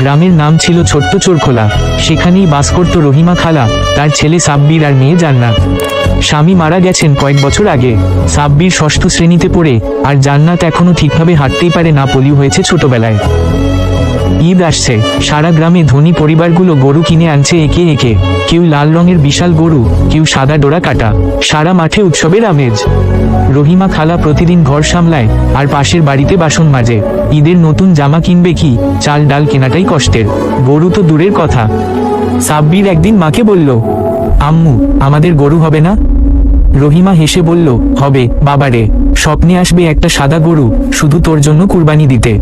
গ্রামের নাম ছিল ছোট্ট চোরখোলা। সেখানেই বাস করত রহিমা খালা, তার ছেলে সাব্বির আর মেয়ে জান্নাত। স্বামী মারা গেছেন কয়েক বছর আগে। সাব্বির ষষ্ঠ শ্রেণীতে পড়ে, আর জান্নাত এখনও ঠিকভাবে হাঁটতেই পারে না পোলিও হয়েছে ছোটবেলায়। ঈদ আসছে। সারা গ্রামে ধনী পরিবারগুলো গরু কিনে আনছে একে একে। কেউ লাল রঙের বিশাল গরু, কেউ সাদা ডোরা কাটা। সারা মাঠে উৎসবের আমেজ। রহিমা খালা প্রতিদিন ঘর সামলায় আর পাশের বাড়িতে বাসন মাজে। ঈদের নতুন জামা কিনবে কি? চাল ডাল কেনাটাই কষ্টের। গরু তো দূরের কথা। সাব্বির একদিন মাকে বলল, আম্মু, আমাদের গরু হবে না? রহিমা হেসে বলল, হবে, বাবারে। স্বপ্নে আসবে একটা সাদা গরু, শুধু তোর জন্য কুরবানি দিতে।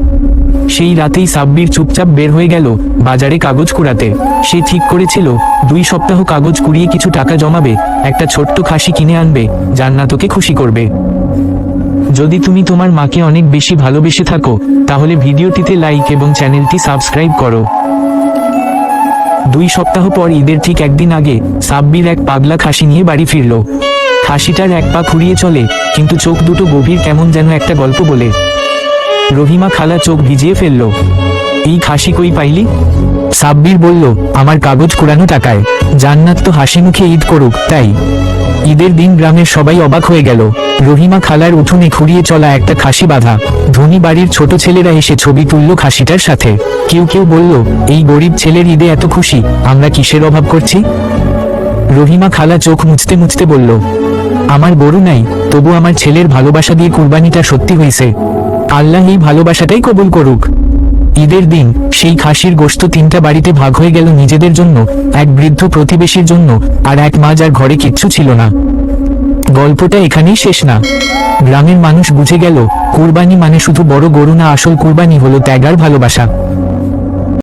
সেই রাতেই সাব্বির চুপচাপ বের হয়ে গেল বাজারে কাগজ কুড়াতে। সে ঠিক করেছিল, দুই সপ্তাহ কাগজ কুড়িয়ে কিছু টাকা জমাবে, একটা ছোট্ট খাসি কিনে আনবে, জান্নাতকে খুশি করবে। যদি তুমি তোমার মাকে অনেক বেশি ভালোবেসে থাকো, তাহলে ভিডিওটিতে লাইক এবং চ্যানেলটি সাবস্ক্রাইব করো। দুই সপ্তাহ পর ঈদের ঠিক একদিন আগে, সাব্বির এক পাগলা খাসি নিয়ে বাড়ি ফিরল। খাসিটার এক পা খুঁড়িয়ে চলে, কিন্তু চোখ দুটো গভীর কেমন যেন একটা গল্প বলে। রহিমা খালা চোখ ভিজিয়ে ফেলল। এই খাসি কই পাইলি? সাব্বির বলল, আমার কাগজ কুড়ানো টাকায়। জান্নাত তো হাসি মুখে ঈদ করুক, তাই। ঈদের দিন গ্রামের সবাই অবাক হয়ে গেল। রহিমা খালার উঠোনে খুঁড়িয়ে চলা একটা খাসি বাঁধা। ধনী বাড়ির ছোট ছেলেরা এসে ছবি তুলল খাসিটার সাথে। কেউ কেউ বলল, এই গরিব ছেলের ঈদে এত খুশি, আমরা কিসের অভাব করছি? রহিমা খালা চোখ মুছতে মুছতে বলল, আমার গরু নাই, তবু আমার ছেলের ভালোবাসা দিয়ে কুরবানিটা সত্যি হয়েছে আল্লাহ এই ভালোবাসাটাই কবুল করুক। ঈদের দিন সেই খাসির গোস্ত তিনটা বাড়িতে ভাগ হয়ে গেল নিজেদের জন্য, এক বৃদ্ধ প্রতিবেশীর জন্য, আর এক মা যার ঘরে কিচ্ছু ছিল না। গল্পটা এখানেই শেষ না। গ্রামের মানুষ বুঝে গেল, কুরবানি মানে শুধু বড় গরু না, আসল কুরবানি হলো ত্যাগার ভালোবাসা।